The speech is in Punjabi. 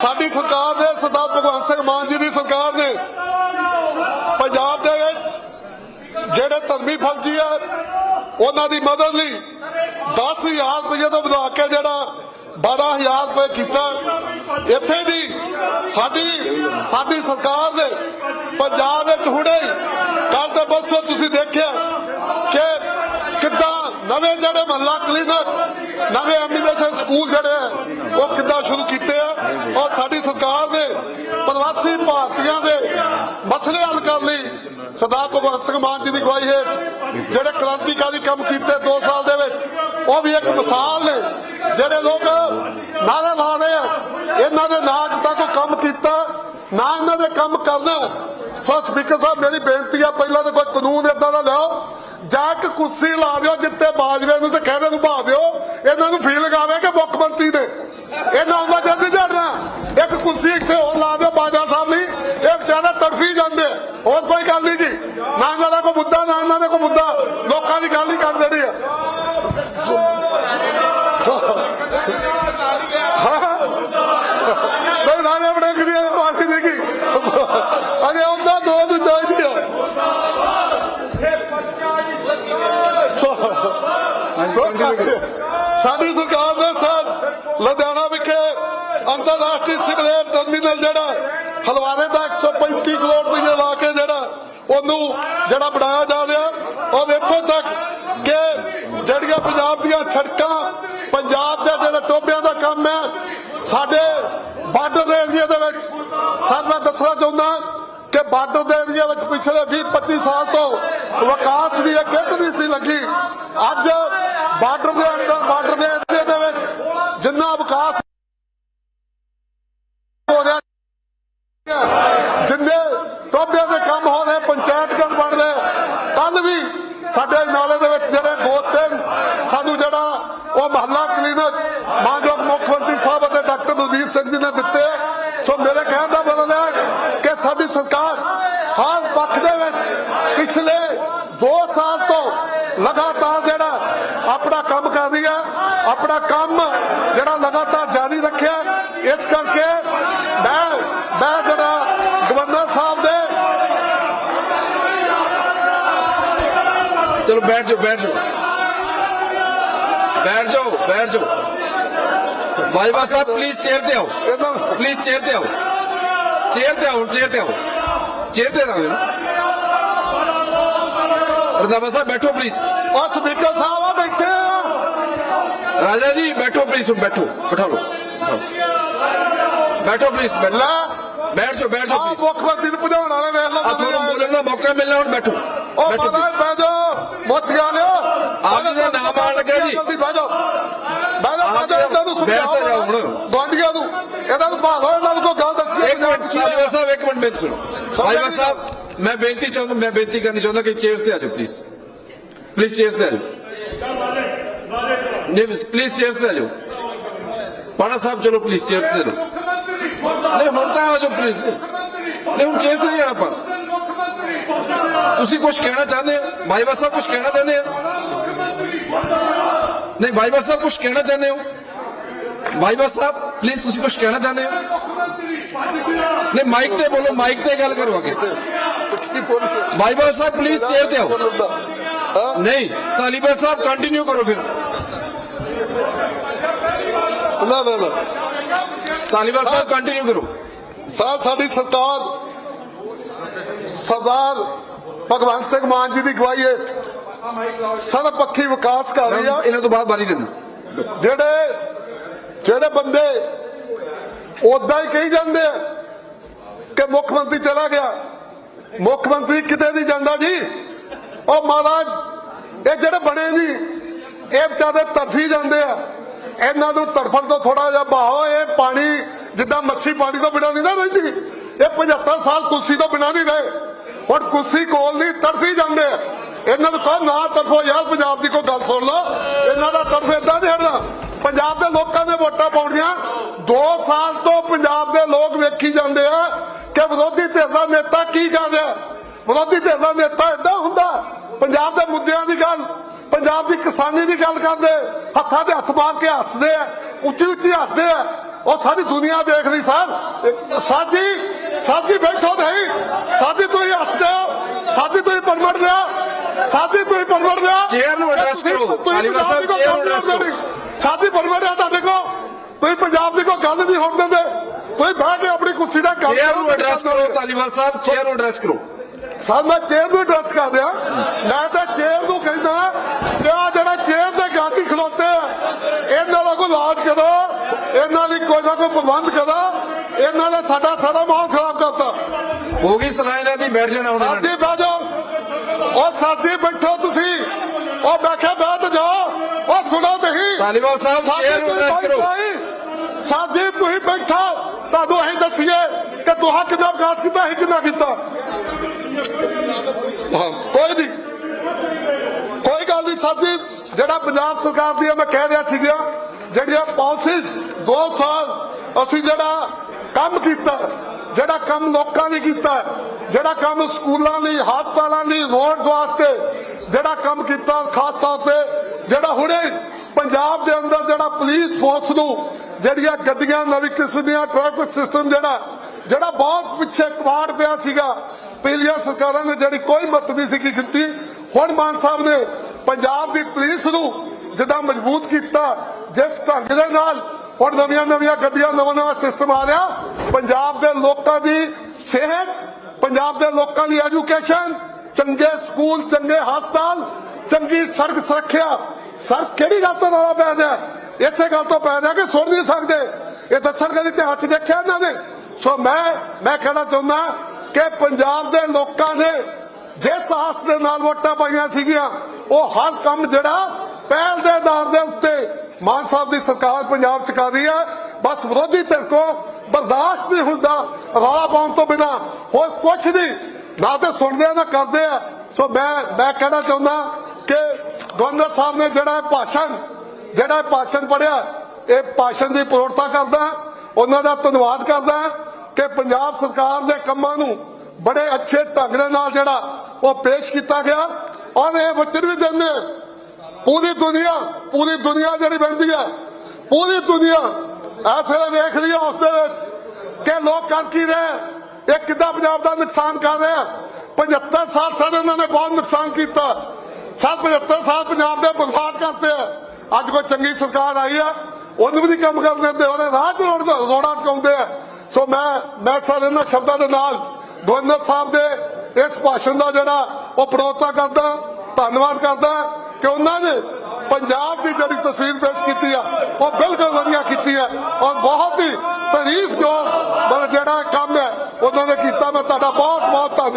ਸਾਡੀ ਸਰਕਾਰ ਨੇ ਸਰਦਾਰ ਭਗਵੰਤ ਸਿੰਘ ਮਾਨ ਜੀ ਦੀ ਸਰਕਾਰ ਨੇ ਪੰਜਾਬ ਦੇ ਵਿੱਚ ਜਿਹੜੇ ਧਰਮੀ ਫੌਜੀ ਆ, ਉਹਨਾਂ ਦੀ ਮਦਦ ਲਈ 10000 ਰੁਪਏ ਤੋਂ ਵਧਾ ਕੇ ਜਿਹੜਾ 12000 ਰੁਪਏ ਕੀਤਾ। ਇੱਥੇ ਦੀ ਸਾਡੀ ਸਾਡੀ ਸਰਕਾਰ ਨੇ ਪੰਜਾਬ ਵਿੱਚ ਹੁਣੇ ਕੱਲ ਤੇ ਬਸੋ ਤੁਸੀਂ ਦੇਖਿਆ ਕਿ ਨਵੇਂ ਜਿਹੜੇ ਮਹੱਲਾ ਕਲੀਨਿਕ, ਨਵੇਂ ਐਮਬੀਬੀਐਸ ਸਕੂਲ ਜਿਹੜੇ ਆ, ਉਹ ਕਿੱਦਾਂ ਸ਼ੁਰੂ ਕੀਤੇ ਆ? ਔਰ ਸਾਡੀ ਸਰਕਾਰ ਨੇ ਪ੍ਰਵਾਸੀ ਭਾਰਤੀਆਂ ਦੇ ਮਸਲੇ ਹੱਲ ਕਰਨ ਲਈ ਸਰਦਾਰ ਭਗਵੰਤ ਸਿੰਘ ਮਾਨ ਜੀ ਦੀ ਅਗਵਾਈ ਹੈ ਜਿਹੜੇ ਕ੍ਰਾਂਤੀਕਾਰੀ ਕੰਮ ਕੀਤੇ 2 ਸਾਲ ਦੇ ਵਿੱਚ, ਉਹ ਵੀ ਇੱਕ ਮਿਸਾਲ ਨੇ। ਜਿਹੜੇ ਲੋਕ ਨਾਰੇ ਲਾ ਰਹੇ ਆ, ਇਹਨਾਂ ਦੇ ਨਾਂ ਅੱਜ ਤੱਕ ਕੰਮ ਕੀਤਾ, ਨਾ ਇਹਨਾਂ ਦੇ ਕੰਮ ਕਰਨਾ। ਸੋ ਸਪੀਕਰ ਸਾਹਿਬ, ਮੇਰੀ ਬੇਨਤੀ ਆ, ਪਹਿਲਾਂ ਤਾਂ ਕੋਈ ਕਾਨੂੰਨ ਇਦਾਂ ਦਾ ਲਿਆਓ ਜਾਂ ਇੱਕ ਕੁਰਸੀ ਲਾ ਦਿਓ ਜਿੱਤੇ ਬਾਜਵੇ ਨੂੰ ਤੇ ਖਹਿਰੇ ਨੂੰ ਭਾ ਦਿਓ। ਇਹਨਾਂ ਨੂੰ ਫੀਲ ਆਵੇ ਕਿ ਮੁੱਖ ਮੰਤਰੀ ਨੇ। ਇਹਨਾਂ ਉਹਨਾਂ ਜਲਦੀ ਝੜਨਾ। ਇੱਕ ਕੁਰਸੀ ਇੱਥੇ ਹੋਰ ਲਾ ਦਿਓ ਬਾਜਾ ਸਾਹਿਬ ਲਈ। ਇਹ ਵਿਚਾਰਾ ਤੜਫੀ ਜਾਂਦੇ ਹੋਰ ਕੋਈ ਗੱਲ ਨਹੀਂ ਜੀ। ਨਾ ਇਹਨਾਂ ਦਾ ਕੋਈ ਮੁੱਦਾ, ਨਾ ਇਹਨਾਂ ਦਾ ਕੋਈ ਮੁੱਦਾ। ਲੋਕਾਂ ਦੀ ਗੱਲ ਹੀ ਕਰ ਦੇਣੀ ਆ ਨਹੀਂ ਨਾਲੇ ਬੜੇ ਕਰੀਏ ਵਾਸੀ ਦੇਖੀ ਅਜੇ ਉਹਦਾ ਦੋ ਨੂੰ ਚਾਹੀਦੀ ਆ ਸੋ ਸੋ ਸਾਡੀ- ਸਰਕਾਰ ਦੇ ਸਰ, ਲੁਧਿਆਣਾ ਵਿਖੇ ਅੰਤਰਰਾਸ਼ਟਰੀ ਸਿਗਰੇਟ ਟਰਮੀਨਲ ਜਿਹੜਾ ਹਲਵਾਰੇ ਦਾ 135 ਕਰੋੜ ਰੁਪਏ ਲਾ ਕੇ ਜਿਹੜਾ ਉਹਨੂੰ ਜਿਹੜਾ ਬਣਾਇਆ ਜਾ ਰਿਹਾ, ਔਰ ਇੱਥੋਂ ਤੱਕ ਕਿ ਜਿਹੜੀਆਂ ਪੰਜਾਬ ਦੀਆਂ ਸੜਕਾਂ, ਪੰਜਾਬ ਦੇ ਜਿਹੜੇ ਟੋਬਿਆਂ ਦਾ ਕੰਮ ਹੈ, ਸਾਡੇ ਬਾਰਡਰ ਦੇ ਏਰੀਆ ਦੇ ਵਿੱਚ, ਸਰ ਮੈਂ ਦੱਸਣਾ ਚਾਹੁੰਦਾ ਕਿ ਬਾਰਡਰ ਦੇ ਏਰੀਆ ਵਿੱਚ ਪਿਛਲੇ 20 25 ਸਾਲ ਤੋਂ ਵਿਕਾਸ ਦੀ ਇੱਕ ਕਿੱਟ ਨਹੀਂ ਸੀ ਲੱਗੀ। ਅੱਜ ਬਾਰਡਰ ਦੇ ਅੰਦਰ, ਬਾਰਡਰ ਦੇ ਵਿੱਚ ਜਿੰਨਾ ਵਿਕਾਸ ਹੋ ਰਿਹਾ ਜਿੰਨੇ ਟੋਬਿਆਂ ਦੇ ਕੰਮ ਹੋ ਰਹੇ ਪੰਚਾਇਤ ਘਰ ਬਣ ਰਹੇ ਕੱਲ ਵੀ ਸਾਡੇ ਨਾਲੇ ਦੇ ਵਿੱਚ ਜਿਹੜੇ ਦੋ ਤਿੰਨ ਸਾਨੂੰ ਜਿਹੜਾ ਉਹ ਮਹੱਲਾ ਕਲੀਨਿਕ ਮਾਨਯੋਗ ਮੁੱਖ ਮੰਤਰੀ ਸਾਹਿਬ ਅਤੇ ਡਾਕਟਰ ਬਲਬੀਰ ਸਿੰਘ ਜੀ ਨੇ ਦਿੱਤੇ ਆ। ਸੋ ਮੇਰੇ ਕਹਿਣ ਦਾ ਮਤਲਬ ਹੈ ਕਿ ਸਾਡੀ ਸਰਕਾਰ ਹਰ ਪੱਖ ਦੇ ਵਿੱਚ ਪਿਛਲੇ 2 ਸਾਲ ਤੋਂ ਲਗਾਤਾਰ ਜਿਹੜਾ ਆਪਣਾ ਕੰਮ ਕਰ ਰਹੀ ਹੈ ਆਪਣਾ ਕੰਮ ਜਿਹੜਾ ਲਗਾਤਾਰ ਜਾਰੀ ਰੱਖਿਆ ਇਸ ਕਰਕੇ ਮੈਂ ਮੈਂ ਜਿਹੜਾ ਗਵਰਨਰ ਸਾਹਿਬ ਦੇ ਚਲੋ ਬੈਠ ਜਾਓ ਬੈਠ ਜਾਓ। ਬੈਠ ਜਾਓ ਬੈਠ ਜਾਓ। ਬਾਜਵਾ ਸਾਹਿਬ ਪਲੀਜ਼ ਚੇਅਰ ਤੇ ਆਓ। ਪਲੀਜ਼ ਚੇਅਰ ਤੇ ਆਓ। ਚੇਅਰ ਤੇ ਆਓ ਚੇਅਰ ਤੇ ਆਓ। ਚੇਅਰ ਤੇ ਦਾਂਗੇ ਨਾ। ਰਦਾਵਾ ਸਾਹਿਬ ਬੈਠੋ ਪਲੀਜ਼ ਉਹ ਸਪੀਕਰ ਸਾਹਿਬ ਆ ਬੈਠੇ ਆ ਰਾਜਾ ਜੀ ਬੈਠੋ ਪਲੀਜ਼ ਬੈਠੋ। ਬਿਠਾ ਲਓ। ਬੈਠੋ ਪਲੀਜ਼ ਬੱਲਾ ਬੈਠ ਜਾਓ ਬੈਠ ਜਾਓ ਪਲੀਜ਼ ਮੁੱਖ ਮੰਤਰੀ ਨੂੰ ਭਜਾਉਣ ਵਾਲੇ ਵੇਖ ਲਓ ਆ ਤੁਹਾਨੂੰ ਬੋਲਣ ਦਾ ਮੌਕਾ ਮਿਲਣਾ ਹੁਣ ਬੈਠੋ। ਉਹ ਪਤਾ ਬੈਠ ਜਾਓ। ਮੋਤੀਆਂ ਲਿਓ। ਆਪ ਜੀ ਦਾ ਨਾਮ ਆਣ ਲੱਗਾ ਜੀ। ਜਲਦੀ ਬੈਠ ਜਾਓ। ਬੈਠ ਜਾਓ ਬੈਠ ਜਾਓ ਇਹਨਾਂ ਨੂੰ ਸਮਝਾਓ। ਗਵਾਂਡੀਆਂ ਨੂੰ। ਇਹਨਾਂ ਨੂੰ ਭਾਲੋ ਇਹਨਾਂ ਨੂੰ ਕੋਈ ਗੱਲ ਦੱਸੀ। ਇੱਕ ਮਿੰਟ ਸਾਹਿਬ ਮਿੰਟ ਸੁਣੋ ਬਾਜਵਾ ਸਾਹਿਬ ਮੈਂ ਬੇਨਤੀ ਚਾਹੁੰਦਾ ਮੈਂ ਬੇਨਤੀ ਕਰਨੀ ਚਾਹੁੰਦਾ ਕਿ ਚੇਅਰਸ ਤੇ ਆ ਜਾਓ ਪਲੀਜ਼ ਪਲੀਜ਼ ਚੇਅਰਸ ਤੇ ਆ ਜਾਓ ਨਹੀਂ ਪਲੀਜ਼ ਚੇਅਰਸ ਤੇ ਆ ਜਾਓ ਪਾਣਾ ਸਾਹਿਬ ਚਲੋ ਪਲੀਜ਼ ਚੇਅਰਸ ਤੇ ਨਹੀਂ ਹੁਣ ਤਾਂ ਆ ਜਾਓ ਪਲੀਜ਼ ਨਹੀਂ ਹੁਣ ਚੇਅਰਸ ਤੇ ਨਹੀਂ ਆਣਾ ਪਾ ਤੁਸੀਂ ਕੁਝ ਕਹਿਣਾ ਚਾਹੁੰਦੇ ਹੋ ਬਾਜਵਾ ਸਾਹਿਬ ਕੁਝ ਕਹਿਣਾ ਚਾਹੁੰਦੇ ਹੋ ਨਹੀਂ ਬਾਜਵਾ ਸਾਹਿਬ ਕੁਝ ਕਹਿਣਾ ਚਾਹੁੰਦੇ ਹੋ ਬਾਈਬਾ ਸਾਹਿਬ ਪਲੀਜ਼ ਤੁਸੀਂ ਕੁਝ ਕਹਿਣਾ ਚਾਹੁੰਦੇ ਹੋ ਨਹੀਂ ਮਾਈਕ ਤੇ ਬੋਲੋ ਮਾਈਕ ਤੇ ਗੱਲ ਕਰੋ ਅੱਗੇ। ਕੀ ਬੋਲੀ ਭਾਈਵਾ ਸਾਹਿਬ ਪਲੀਜ਼ ਚੇਅਰ ਤੇ ਆਓ। ਹਾਂ ਨਹੀਂ ਤਾਲਿਬਾਨ ਸਾਹਿਬ ਕੰਟੀਨਿਊ ਕਰੋ ਫਿਰ। ਨਾ ਨਾ ਨਾ। ਤਾਲਿਬਾਨ ਸਾਹਿਬ ਕੰਟੀਨਿਊ ਕਰੋ। ਸਾਥ ਸਾਡੀ ਸਰਕਾਰ ਸਰਦਾਰ ਭਗਵੰਤ ਸਿੰਘ ਮਾਨ ਜੀ ਦੀ ਅਗਵਾਈ ਹੇਠ ਸਰਬਪੱਖੀ ਵਿਕਾਸ ਕਰ ਰਹੀ ਆ। ਇਹਨਾਂ ਤੋਂ ਬਾਅਦ ਬਾਰੀ ਦੇਣਾ ਜਿਹੜੇ ਜਿਹੜੇ ਬੰਦੇ ਉਦਾਂ ਹੀ ਕਹੀ ਜਾਂਦੇ ਆ ਕਿ ਮੁੱਖ ਮੰਤਰੀ ਚਲਾ ਗਿਆ? ਮੁੱਖ ਮੰਤਰੀ ਕਿਤੇ ਨਹੀਂ ਜਾਂਦਾ ਜੀ? ਉਹ ਮਹਾਰਾਜ, ਇਹ ਜਿਹੜੇ ਬਣੇ ਜੀ, ਇਹ ਵਿਚਾਰੇ ਤਰਫੀ ਜਾਂਦੇ ਆ। ਇਹਨਾਂ ਨੂੰ ਤਰਫਣ ਤੋਂ ਥੋੜਾ ਜਿਹਾ ਭਾਓ ਇਹ ਪਾਣੀ, ਜਿੱਦਾਂ ਮੱਛੀ ਪਾਣੀ ਤੋਂ ਬਿਨਾਂ ਨਹੀਂ ਨਾ ਰਹਿੰਦੀ। ਇਹ 75 ਸਾਲ ਕੁਰਸੀ ਤੋਂ ਬਿਨਾਂ ਨਹੀਂ ਰਹੇ। ਹੁਣ ਕੁਰਸੀ ਕੋਲ ਨਹੀਂ ਤਰਫੀ ਜਾਂਦੇ ਆ। ਇਹਨਾਂ ਨੂੰ ਕਹੋ ਨਾ ਤਰਫੋ ਯਾਰ, ਪੰਜਾਬ ਦੀ ਕੋਈ ਗੱਲ ਸੁਣ ਲਓ। ਇਹਨਾਂ ਦਾ ਤਰਫ ਏਦਾਂ ਨਹੀਂ ਹਟਣਾ ਪੰਜਾਬ ਦੇ ਲੋਕਾਂ ਨੇ ਵੋਟਾਂ ਪਾਉਣੀਆਂ। 2 ਸਾਲ ਤੋਂ ਪੰਜਾਬ ਦੇ ਲੋਕ ਵੇਖੀ ਜਾਂਦੇ ਆ। ਕਿ ਵਿਰੋਧੀ ਧਿਰ ਦਾ ਨੇਤਾ ਕੀ ਕਰ ਰਿਹਾ ਵਿਰੋਧੀ ਧਿਰ ਦਾ ਨੇਤਾ ਏਦਾਂ ਹੁੰਦਾ ਪੰਜਾਬ ਦੇ ਮੁੱਦਿਆਂ ਦੀ ਗੱਲ ਪੰਜਾਬ ਦੀ ਕਿਸਾਨੀ ਦੀ ਗੱਲ ਕਰਦੇ ਹੱਥਾਂ ਤੇ ਹੱਥ ਮਾਰ ਕੇ ਹੱਸਦੇ ਆ ਉੱਚੀ ਉੱਚੀ ਹੱਸਦੇ ਆ ਉਹ ਸਾਰੀ ਦੁਨੀਆ ਦੇਖ ਰਹੀ ਸਰ ਸਾਜੀ ਸਾਜੀ ਬੈਠੋ ਨਹੀਂ ਸਾਜੀ ਤੁਸੀਂ ਹੱਸਦੇ ਹੋ ਸਾਜੀ ਤੁਸੀਂ ਪਰਮੜ ਲਿਆ ਸਾਜੀ ਤੁਸੀਂ ਪਰਮੜ ਲਿਆ Chair ਨੂੰ address ਕਰੋ। ਧਾਲੀਵਾਲ ਸਾਹਿਬ, ਦੀ chair ਨੂੰ address ਕਰੋ। ਸਾਡੀ ਪਰਮੜਿਆ ਤੁਹਾਡੇ ਕੋ ਤੁਸੀਂ ਪੰਜਾਬ ਦੀ ਕੋਈ ਗੱਲ ਨਹੀਂ ਹੋਣ ਦਿੰਦੇ। ਤੁਸੀਂ ਬੈਠ ਕੇ ਆਪਣੀ ਕੁਰਸੀ ਦਾ ਕੰਮ ਚੇਅਰ ਨੂੰ ਐਡਰੈਸ ਕਰੋ ਧਾਲੀਵਾਲ ਸਾਹਿਬ ਚੇਅਰ ਨੂੰ ਐਡਰੈਸ ਕਰੋ। ਸਰ ਮੈਂ ਚੇਅਰ ਨੂੰ ਐਡਰੈਸ ਕਰ ਦਿਆਂ ਮੈਂ ਤਾਂ ਚੇਅਰ ਨੂੰ ਕਹਿੰਦਾ ਕਿ ਆ ਜਿਹੜਾ ਚੇਅਰ ਦੇ ਗਾਂਧੀ ਖਲੋਤੇ ਆ ਇਹਨਾਂ ਦਾ ਕੋਈ ਇਲਾਜ ਕਰੋ ਇਹਨਾਂ ਦੀ ਕੋਈ ਨਾ ਕੋਈ ਪ੍ਰਬੰਧ ਕਰੋ ਇਹਨਾਂ ਨੇ ਸਾਡਾ ਸਾਰਾ ਮਾਹੌਲ ਖਰਾਬ ਕਰਤਾ। ਹੋ ਗਈ ਸਲਾਹ ਇਹਨਾਂ ਦੀ ਬੈਠ ਜਾਣਾ ਹੁਣ। ਸਾਡੀ ਬਹਿ ਜਾਓ। ਉਹ ਸਾਡੀ ਬੈਠੋ ਤੁਸੀਂ। ਉਹ ਬੈਠੇ ਬੈਠ ਜਾਓ। ਉਹ ਸੁਣੋ ਤੁਸੀਂ। ਧਾਲੀਵਾਲ ਸਾਹਿਬ ਚੇਅਰ ਨੂੰ ਐਡਰੈਸ ਕਰੋ। ਸਾਡੀ ਤੁਸੀਂ ਬੈਠਾ। ਤੁਹਾਨੂੰ ਅਸੀਂ ਦੱਸੀਏ ਕਿ ਤੁਹਾ ਕਿੰਨਾ ਵਿਕਾਸ ਕੀਤਾ, ਅਸੀਂ ਕਿੰਨਾ ਕੀਤਾ। ਕੋਈ ਨਹੀਂ। ਕੋਈ ਗੱਲ ਨਹੀਂ ਸਾਡੀ ਜਿਹੜਾ ਪੰਜਾਬ ਸਰਕਾਰ ਦੀ ਮੈਂ ਕਹਿ ਰਿਹਾ ਸੀਗਾ, ਜਿਹੜੀਆਂ ਪਾਲਿਸੀਜ਼ 2 ਸਾਲ ਅਸੀਂ ਜਿਹੜਾ ਕੰਮ ਕੀਤਾ, ਜਿਹੜਾ ਕੰਮ ਲੋਕਾਂ ਲਈ ਕੀਤਾ, ਜਿਹੜਾ ਕੰਮ ਸਕੂਲਾਂ ਲਈ ਹਸਪਤਾਲਾਂ ਲਈ ਰੋਡਸ ਵਾਸਤੇ ਜਿਹੜਾ ਕੰਮ ਕੀਤਾ, ਖਾਸ ਤੌਰ ਤੇ ਜਿਹੜਾ ਹੁਣੇ ਪੰਜਾਬ ਦੇ ਅੰਦਰ ਜਿਹੜਾ ਪੁਲਿਸ ਫੋਰਸ ਨੂੰ, ਜਿਹੜੀਆਂ ਗੱਡੀਆਂ ਨਵੀਂ ਕਿਸਮ ਦੀਆਂ ਟ੍ਰੈਫਿਕ ਸਿਸਟਮ ਜਿਹੜਾ ਜਿਹੜਾ ਬਹੁਤ ਪਿੱਛੇ ਕਵਾੜ ਪਿਆ ਸੀਗਾ, ਪਹਿਲੀਆਂ ਸਰਕਾਰਾਂ ਨੇ ਜਿਹੜੀ ਕੋਈ ਮਤ ਨਹੀਂ ਸੀ ਕੀਤੀ ਹੁਣ ਮਾਨ ਸਾਹਿਬ ਨੇ ਪੰਜਾਬ ਦੀ ਪੁਲਿਸ ਨੂੰ ਜਿੱਦਾਂ ਮਜ਼ਬੂਤ ਕੀਤਾ, ਜਿਸ ਢੰਗ ਦੇ ਨਾਲ ਹੁਣ ਨਵੀਆਂ ਨਵੀਆਂ ਗੱਡੀਆਂ, ਨਵਾਂ ਨਵਾਂ ਸਿਸਟਮ ਆ ਰਿਹਾ। ਪੰਜਾਬ ਦੇ ਲੋਕਾਂ ਦੀ ਸਿਹਤ, ਪੰਜਾਬ ਦੇ ਲੋਕਾਂ ਦੀ ਐਜੂਕੇਸ਼ਨ ਚੰਗੇ ਸਕੂਲ, ਚੰਗੇ ਹਸਪਤਾਲ, ਚੰਗੀ ਸੜਕ ਸੁਰੱਖਿਆ ਸਰ, ਕਿਹੜੀ ਗੱਲ ਤੋਂ ਰੌਲਾ ਪੈ ਗਿਆ ਇਸੇ ਗੱਲ ਤੋਂ ਪੈ ਰਿਹਾ ਕਿ ਸੁਣ ਨਹੀਂ ਸਕਦੇ। ਇਹ ਦੱਸਣ ਕਦੀ ਇਤਿਹਾਸ ਦੇਖਿਆ ਇਹਨਾਂ ਨੇ। ਸੋ ਮੈਂ ਮੈਂ ਕਹਿਣਾ ਚਾਹੁੰਦਾ ਕਿ ਪੰਜਾਬ ਦੇ ਲੋਕਾਂ ਨੇ ਜਿਸ ਆਸ ਦੇ ਨਾਲ ਵੋਟਾਂ ਪਾਈਆਂ ਸੀਗੀਆਂ, ਉਹ ਹਰ ਕੰਮ ਜਿਹੜਾ ਪਹਿਲ ਦੇ ਆਧਾਰ ਦੇ ਉੱਤੇ ਮਾਨ ਸਾਹਿਬ ਦੀ ਸਰਕਾਰ ਪੰਜਾਬ ਚ ਕਰ ਰਹੀ ਹੈ। ਬਸ ਵਿਰੋਧੀ ਧਿਰ ਕੋ ਬਰਦਾਸ਼ਤ ਨਹੀਂ ਹੁੰਦਾ, ਰੌਲਾ ਪਾਉਣ ਤੋਂ ਬਿਨਾ। ਹੋਰ ਕੁਛ ਨਹੀਂ। ਨਾ ਤੇ ਸੁਣਦੇ ਆ, ਨਾ ਕਰਦੇ ਆ। ਸੋ ਮੈਂ ਮੈਂ ਕਹਿਣਾ ਚਾਹੁੰਦਾ ਗਵਰਨਰ ਸਾਹਿਬ ਨੇ ਜਿਹੜਾ ਇਹ ਭਾਸ਼ਣ, ਜਿਹੜਾ ਇਹ ਭਾਸ਼ਣ ਪੜਿਆ ਇਹ ਭਾਸ਼ਣ ਦੀ ਪ੍ਰੋੜਤਾ ਕਰਦਾ, ਉਹਨਾਂ ਦਾ ਧੰਨਵਾਦ ਕਰਦਾ ਕਿ ਪੰਜਾਬ ਸਰਕਾਰ ਦੇ ਕੰਮਾਂ ਨੂੰ ਬੜੇ ਅੱਛੇ ਢੰਗ ਦੇ ਨਾਲ ਜਿਹੜਾ ਉਹ ਪੇਸ਼ ਕੀਤਾ ਗਿਆ। ਔਰ ਇਹ ਵਚਨ ਵੀ ਦਿੰਦੇ ਪੂਰੀ ਦੁਨੀਆ ਪੂਰੀ ਦੁਨੀਆ ਜਿਹੜੀ ਬੈਠੀ ਹੈ ਪੂਰੀ ਦੁਨੀਆ ਇਸ ਵੇਲੇ ਵੇਖ ਰਹੀ ਹੈ ਉਸ ਦੇ ਵਿੱਚ ਕਿ ਲੋਕ ਕਰ ਕੀ ਰਹੇ ਇਹ ਕਿੱਦਾਂ ਪੰਜਾਬ ਦਾ ਨੁਕਸਾਨ ਕਰ ਰਹੇ ਆ। 75 ਸਾਲ ਸਾਡੇ ਉਹਨਾਂ ਨੇ ਬਹੁਤ ਨੁਕਸਾਨ ਕੀਤਾ। ਸਾਲ 75 ਸਾਲ ਪੰਜਾਬ ਦੇ ਬਰਬਾਦ ਕਰਤੇ ਆ। ਅੱਜ ਕੋਈ ਚੰਗੀ ਸਰਕਾਰ ਆਈ ਆ, ਉਹਨੂੰ ਵੀ ਨਹੀਂ ਕੰਮ ਕਰਨ ਦਿੰਦੇ, ਉਹਦੇ ਰਾਹ ਚ ਰੋੜ ਰੋੜਾ ਟਕਾਉਂਦੇ ਆ। ਸੋ ਮੈਂ ਮੈਂ ਸਾਰੇ ਇਹਨਾਂ ਸ਼ਬਦਾਂ ਦੇ ਨਾਲ ਗਵਰਨਰ ਸਾਹਿਬ ਦੇ ਇਸ ਭਾਸ਼ਣ ਦਾ ਜਿਹੜਾ ਉਹ ਪ੍ਰੋਤਾ ਕਰਦਾ, ਧੰਨਵਾਦ ਕਰਦਾ ਕਿ ਉਹਨਾਂ ਨੇ ਪੰਜਾਬ ਦੀ ਜਿਹੜੀ ਤਸਵੀਰ ਪੇਸ਼ ਕੀਤੀ ਆ, ਉਹ ਬਿਲਕੁਲ ਵਧੀਆ ਕੀਤੀ ਹੈ ਔਰ ਬਹੁਤ ਹੀ ਤਾਰੀਫ ਜੋ ਜਿਹੜਾ ਕੰਮ ਹੈ, ਉਹਨਾਂ ਨੇ ਕੀਤਾ। ਮੈਂ ਤੁਹਾਡਾ ਬਹੁਤ ਬਹੁਤ ਧੰਨਵਾਦ